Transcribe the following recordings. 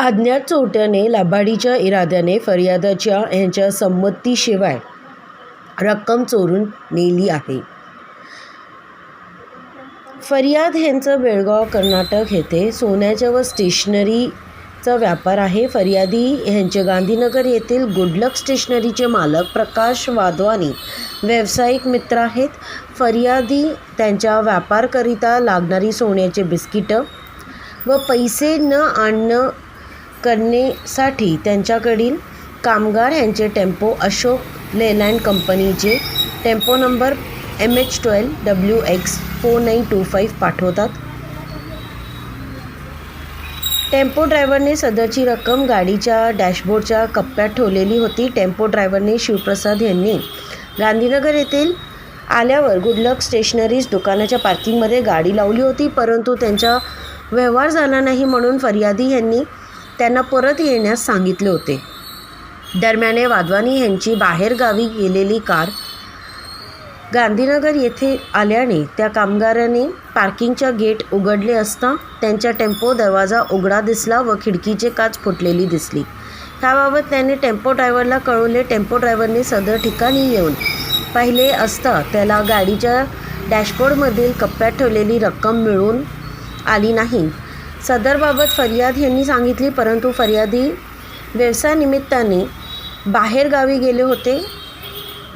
अज्ञात चोरट्याने लाभाडीच्या इराद्याने फर्यादाच्या यांच्या संमतीशिवाय रक्कम चोरून नेली आहे. फरियाद यांचं बेळगाव कर्नाटक येथे सोन्याच्या व स्टेशनरीचा व्यापार आहे. फरियादी यांचे गांधीनगर येथील गुडलक स्टेशनरीचे मालक प्रकाश वाधवानी व्यावसायिक मित्र आहेत. फरियादी त्यांच्या व्यापारकरिता लागणारी सोन्याचे बिस्किटं व पैसे न आणणं करण्यासाठी त्यांच्याकडील कामगार यांचे टेम्पो अशोक लेलँड कंपनीचे tempo number M H twelve W X four nine two five पाठवतात. टेम्पो ड्रायव्हरने सदरची रक्कम गाडीच्या डॅशबोर्डच्या कप्प्यात ठेवलेली होती. टेम्पो ड्रायव्हरने शिवप्रसाद यांनी गांधीनगर येथील आल्यावर गुडलक स्टेशनरीज दुकानाच्या पार्किंगमध्ये गाडी लावली होती परंतु त्यांचा व्यवहार झाला नाही म्हणून फरियादी यांनी त्यांना परत येण्यास सांगितले होते. दरम्याने वाधवानी यांची बाहेरगावी गेलेली कार गांधीनगर येथे आल्याने त्या कामगाराने पार्किंगच्या गेट उघडले असता त्यांच्या टेम्पो दरवाजा उघडा दिसला व खिडकीचे काच फुटलेली दिसली. त्याबाबत त्याने टेम्पो ड्रायव्हरला कळवले. टेम्पो ड्रायव्हरने सदर ठिकाणी येऊन पाहिले असता त्याला गाडीच्या डॅशबोर्डमधील कप्प्यात ठेवलेली रक्कम मिळून आली नाही. सदरबाबत फरियाद यांनी सांगितली परंतु फरियादी व्यवसायानिमित्ताने बाहेरगावी गेले होते.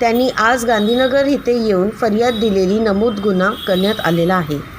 त्यांनी आज गांधीनगर इथे येऊन फरियाद दिलेली नमूद गुन्हा करण्यात आलेला आहे.